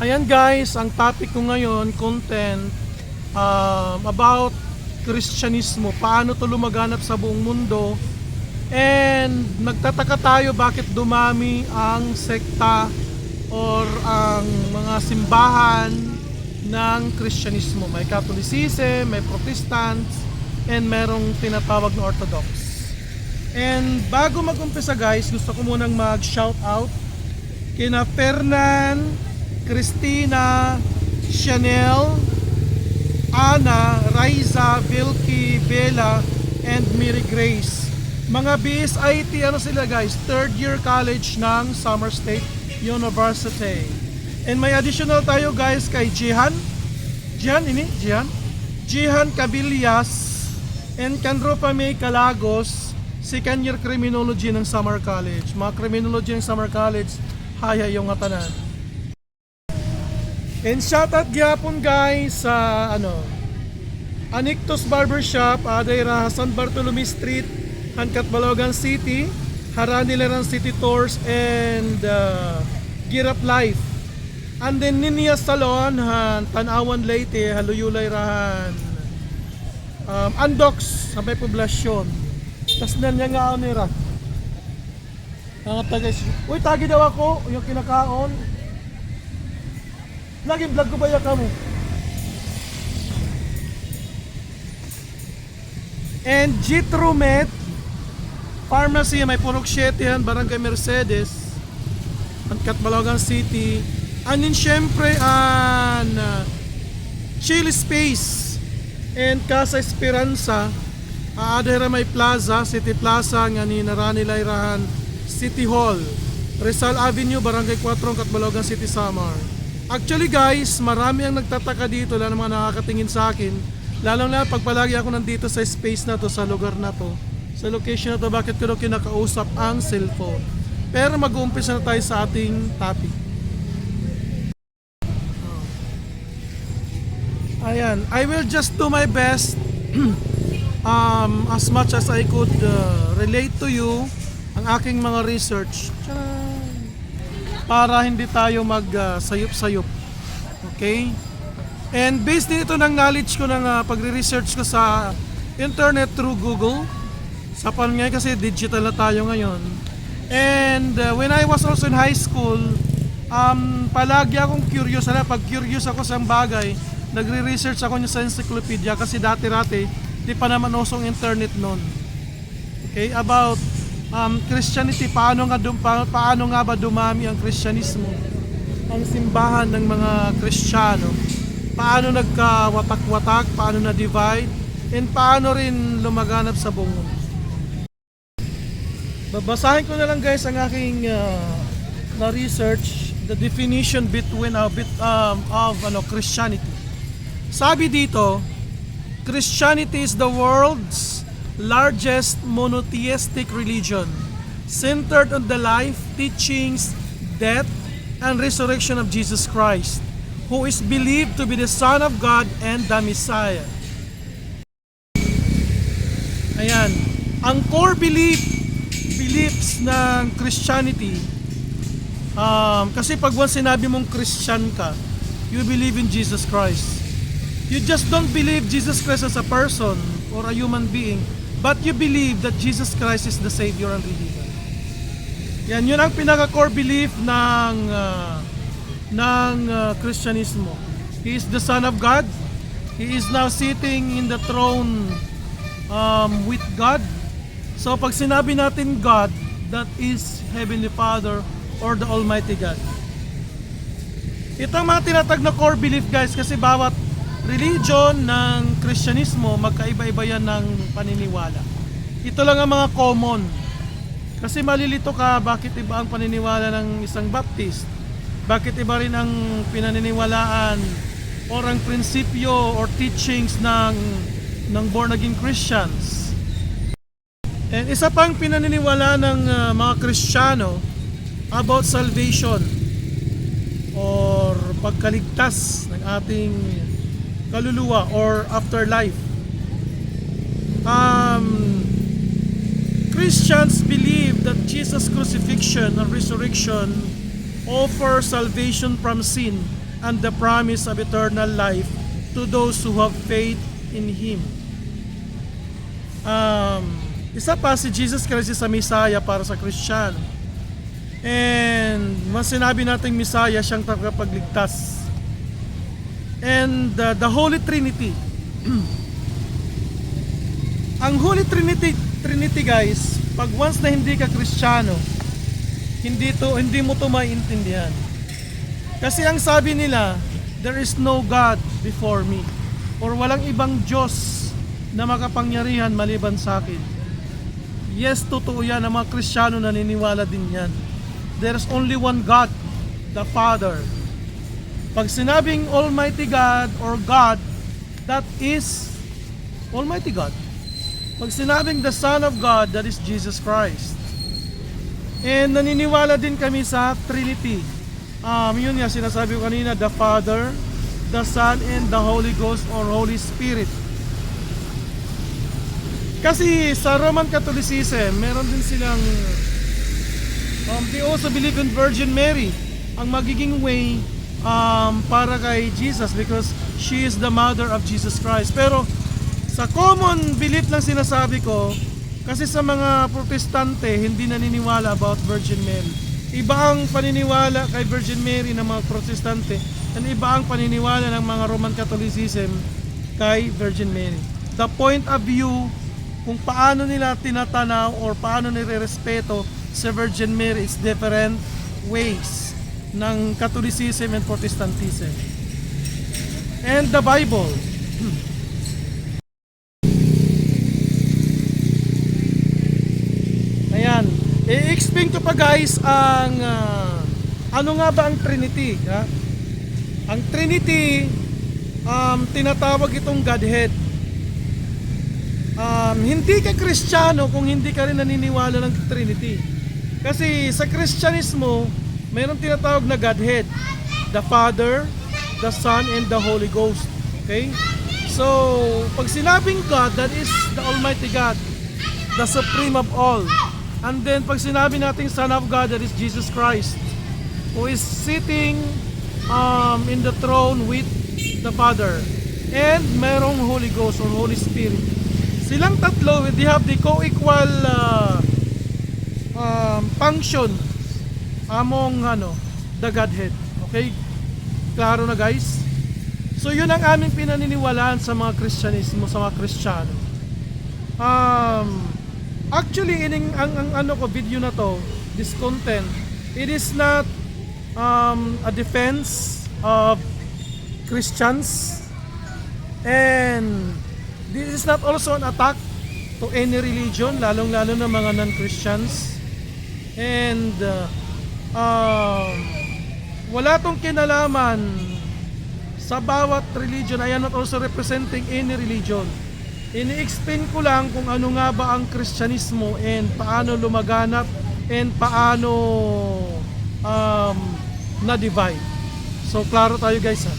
Ayan guys, ang topic ko ngayon, content um, about Kristyanismo, paano to lumaganap sa buong mundo. And nagtataka tayo bakit dumami ang sekta or ang mga simbahan ng Kristyanismo. May Catholicism, may Protestants, and merong tinatawag na Orthodox. And bago mag-umpisa guys, gusto ko munang mag-shout out kina Fernan, Christina, Chanel, Ana, Raiza, Vilky, Bella, and Mary Grace. Mga BSIT, ano sila guys? Third year college ng Summer State University. And may additional tayo guys kay Jihan. Jihan ini? Jihan? Jihan Cabillas and Canropa May Calagos, second year criminology ng Summer College. Mga criminology ng Summer College, haya yung atanan. And shoutout gyapon guys sa ano Anictos Barbershop, Adayra, San Bartolome Street, Hankat Balogan City, Haranilaran City Tours, and uh, Girap Life. And then Ninia Salon, han, Tanawan Leyte, Haluyulay Rahan, um, Andox, sa may poblasyon. Tapos na niya nga nira. Ang tagay, uy, tagi daw ako, yung kinakaon. Lagi vlog ko ba yan kamo? And Jitro Med Pharmacy, may Purok 7 yan, Barangay Mercedes, Angkat Balogan City. And then syempre, an uh, Chili Space and Casa Esperanza, Aadera may Plaza, City Plaza, nga ni Narani Lairahan, City Hall, Rizal Avenue, Barangay 4, Katbalogan City, Samar. Actually guys, marami ang nagtataka dito, lalo mga nakakatingin sa akin, lalo na pag palagi ako nandito sa space na to, sa lugar na to, sa location na to, bakit ko kinakausap ang cellphone. Pero mag-uumpisa na tayo sa ating topic. Ayan, I will just do my best um, as much as I could uh, relate to you ang aking mga research. Tcharam! Para hindi tayo mag uh. Okay? And based din ito ng knowledge ko ng uh, pagre-research ko sa internet through Google. Sa pan ngayon kasi digital na tayo ngayon. And uh, when I was also in high school, um, palagi akong curious. Ala, pag curious ako sa bagay, nagre-research ako sa encyclopedia kasi dati-dati, di pa naman usong internet noon. Okay, about um, Christianity, paano nga, dum, pa, paano nga ba dumami ang Kristyanismo? Ang simbahan ng mga Kristiyano. Paano nagkawatak-watak, paano na-divide, and paano rin lumaganap sa buong mundo. Babasahin ko na lang guys ang aking uh, na research the definition between uh, bit, um, of ano Christianity. Sabi dito, Christianity is the world's largest monotheistic religion centered on the life, teachings, death, and resurrection of Jesus Christ, who is believed to be the Son of God and the Messiah. Ayan. Ang core belief beliefs ng Christianity um, kasi pag once sinabi mong Christian ka, you believe in Jesus Christ. You just don't believe Jesus Christ as a person or a human being, but you believe that Jesus Christ is the Savior and Redeemer. Yan, yun ang pinaka-core belief ng uh, ng uh, Kristyanismo. He is the Son of God. He is now sitting in the throne um, with God. So pag sinabi natin God, that is Heavenly Father or the Almighty God. Ito ang mga tinatag na core belief guys kasi bawat religion ng Kristyanismo magkaiba-iba yan ng paniniwala. Ito lang ang mga common. Kasi malilito ka bakit iba ang paniniwala ng isang Baptist? Bakit iba rin ang pinaniniwalaan or ang prinsipyo or teachings ng ng born again Christians? And isa pang pinaniniwala ng uh, mga Kristiyano about salvation or pagkaligtas ng ating kaluluwa or afterlife. Um, Christians believe that Jesus' crucifixion and resurrection offer salvation from sin and the promise of eternal life to those who have faith in Him. Um, isa pa si Jesus Christ is a Messiah para sa Kristiyano. And mas sinabi nating Messiah, siyang tagapagligtas. And uh, the Holy Trinity. Ang Holy Trinity, Trinity guys, pag once na hindi ka Kristiyano, hindi to hindi mo to maintindihan. Kasi ang sabi nila, there is no God before me or walang ibang Diyos na makapangyarihan maliban sa akin. Yes, totoo yan. Ang mga Kristiyano naniniwala din yan. There's only one God, the Father. Pag sinabing Almighty God or God, that is Almighty God. Pag sinabing the Son of God, that is Jesus Christ. And naniniwala din kami sa Trinity. Um, yun nga sinasabi ko kanina, the Father, the Son, and the Holy Ghost or Holy Spirit. Kasi sa Roman Catholicism, meron din silang um, they also believe in Virgin Mary ang magiging way um, para kay Jesus because she is the mother of Jesus Christ. Pero sa common belief lang sinasabi ko, kasi sa mga protestante, hindi naniniwala about Virgin Mary. Iba ang paniniwala kay Virgin Mary ng mga protestante, and iba ang paniniwala ng mga Roman Catholicism kay Virgin Mary. The point of view kung paano nila tinatanaw or paano nire-respeto sa Virgin Mary is different ways ng Catholicism and Protestantism. And the Bible. Ayan. I-explain ko pa guys ang ah, ano nga ba ang Trinity. Ha? Ang Trinity, um, tinatawag itong Godhead. Um, hindi ka Kristiyano kung hindi ka rin naniniwala ng Trinity. Kasi sa Kristyanismo, mayroong tinatawag na Godhead. The Father, the Son, and the Holy Ghost. Okay? So, pag sinabing God, that is the Almighty God. The Supreme of all. And then, pag sinabi nating Son of God, that is Jesus Christ. Who is sitting um, in the throne with the Father. And merong Holy Ghost or Holy Spirit. Silang tatlo, they have the co-equal uh, um, function among ano, the Godhead. Okay? Klaro na guys? So yun ang aming pinaniniwalaan sa mga Kristyanismo, sa mga Kristiyano. Um, actually, ining, ang, ang ano ko, video na to, this content, it is not um, a defense of Christians and this is not also an attack to any religion, lalong-lalo na mga non-Christians. And uh, um, wala tong kinalaman sa bawat religion. I am not also representing any religion. Ini-explain ko lang kung ano nga ba ang Kristyanismo and paano lumaganap and paano um, na-divide. So, klaro tayo guys ha.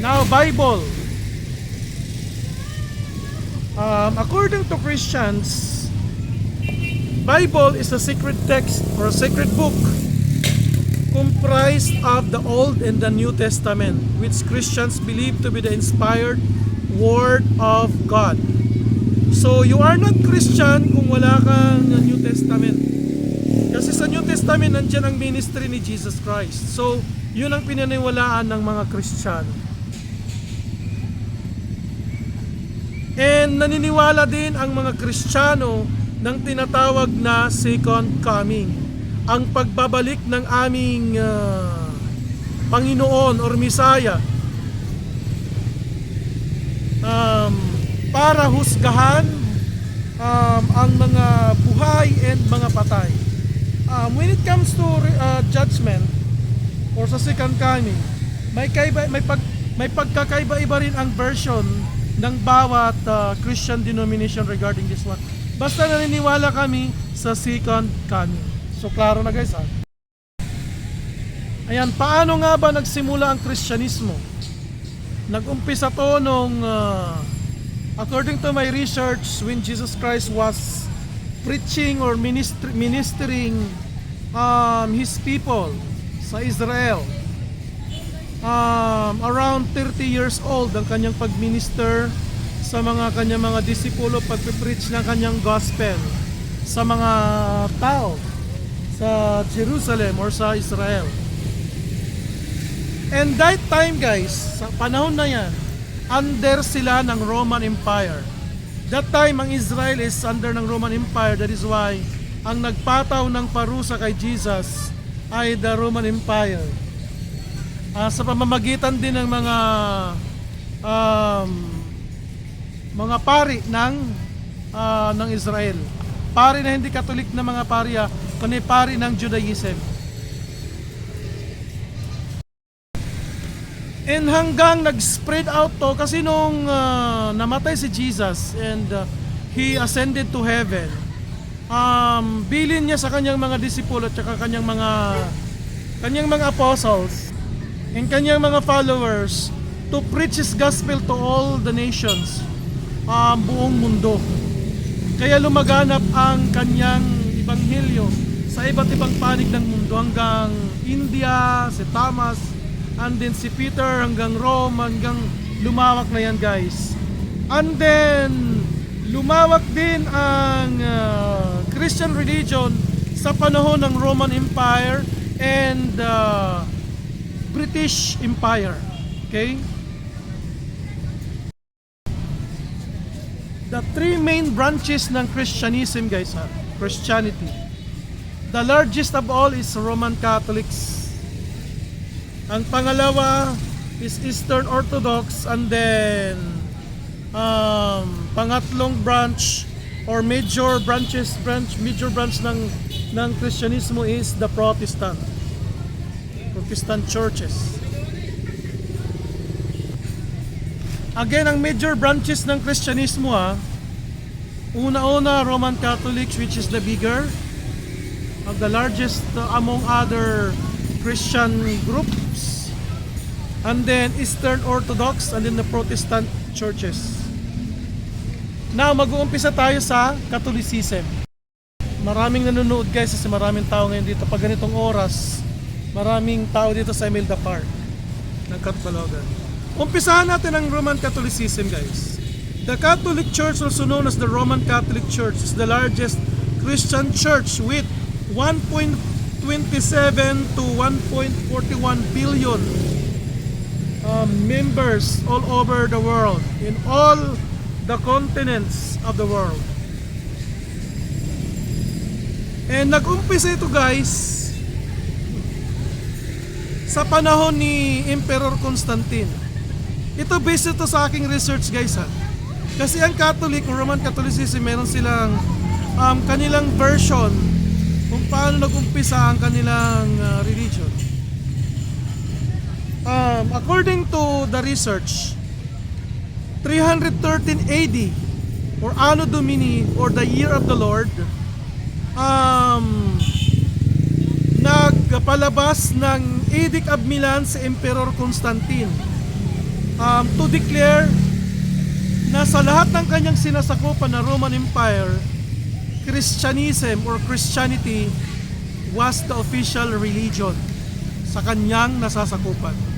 Now, Bible. Um, according to Christians, Bible is a secret text or a sacred book comprised of the Old and the New Testament, which Christians believe to be the inspired Word of God. So, you are not Christian kung wala kang New Testament. Kasi sa New Testament, nandyan ang ministry ni Jesus Christ. So, yun ang pinaniwalaan ng mga Kristiyano. And naniniwala din ang mga Kristiyano ng tinatawag na second coming. Ang pagbabalik ng aming ah, Panginoon or Misaya um, para husgahan um, ang mga buhay and mga patay. Um, when it comes to uh, judgment or sa second coming, may kaiba, may pag may pagkakaiba-iba rin ang version ng bawat uh, Christian denomination regarding this one. Basta naniniwala kami sa second coming. So klaro na guys ha. Ayan, paano nga ba nagsimula ang Kristyanismo? Nag-umpisa to nung uh, according to my research when Jesus Christ was preaching or minister, ministering um, his people sa Israel. Um, around 30 years old ang kanyang pagminister sa mga kanyang mga disipulo pagpipreach ng kanyang gospel sa mga tao sa Jerusalem or sa Israel. And that time guys, sa panahon na yan, under sila ng Roman Empire. That time ang Israel is under ng Roman Empire. That is why ang nagpataw ng parusa kay Jesus ay the Roman Empire. Ah, sa pamamagitan din ng mga um, mga pari ng ah, ng Israel. Pari na hindi Katolik na mga pari, ah, kundi pari ng Judaism. And hanggang nag-spread out to kasi nung ah, namatay si Jesus and ah, he ascended to heaven. Um, bilin niya sa kanyang mga disipulo at saka kanyang mga kanyang mga apostles and kanyang mga followers to preach His gospel to all the nations, um, buong mundo. Kaya lumaganap ang kanyang ibanghilyo sa iba't ibang panig ng mundo hanggang India, si Thomas, and then si Peter hanggang Rome, hanggang lumawak na yan guys. And then, lumawak din ang uh, Christian religion sa panahon ng Roman Empire and uh, British Empire. Okay? Three main branches ng Christianism guys ha, Christianity. The largest of all is Roman Catholics. Ang pangalawa is Eastern Orthodox and then um, pangatlong branch or major branches branch major branch ng ng Kristyanismo is the Protestant Protestant churches Again, ang major branches ng Kristyanismo ah, una-una Roman Catholics which is the bigger of the largest uh, among other Christian groups and then Eastern Orthodox and then the Protestant churches. Now, mag-uumpisa tayo sa Catholicism. Maraming nanonood guys kasi maraming tao ngayon dito pag ganitong oras. Maraming tao dito sa Imelda Park ng Catbalogan. Umpisahan natin ang Roman Catholicism guys. The Catholic Church also known as the Roman Catholic Church is the largest Christian church with 1.27 to 1.41 billion um, members all over the world in all the continents of the world. And nag-umpisa ito guys sa panahon ni Emperor Constantine. Ito based ito sa aking research guys ha. Kasi ang Catholic Roman Catholicism meron silang um, kanilang version kung paano nag-umpisa ang kanilang uh, religion. Um, according to the research, 313 AD or Anno Domini or the year of the Lord um, nagpalabas ng Edict of Milan sa Emperor Constantine um, to declare na sa lahat ng kanyang sinasakupan na Roman Empire Christianism or Christianity was the official religion sa kanyang nasasakupan.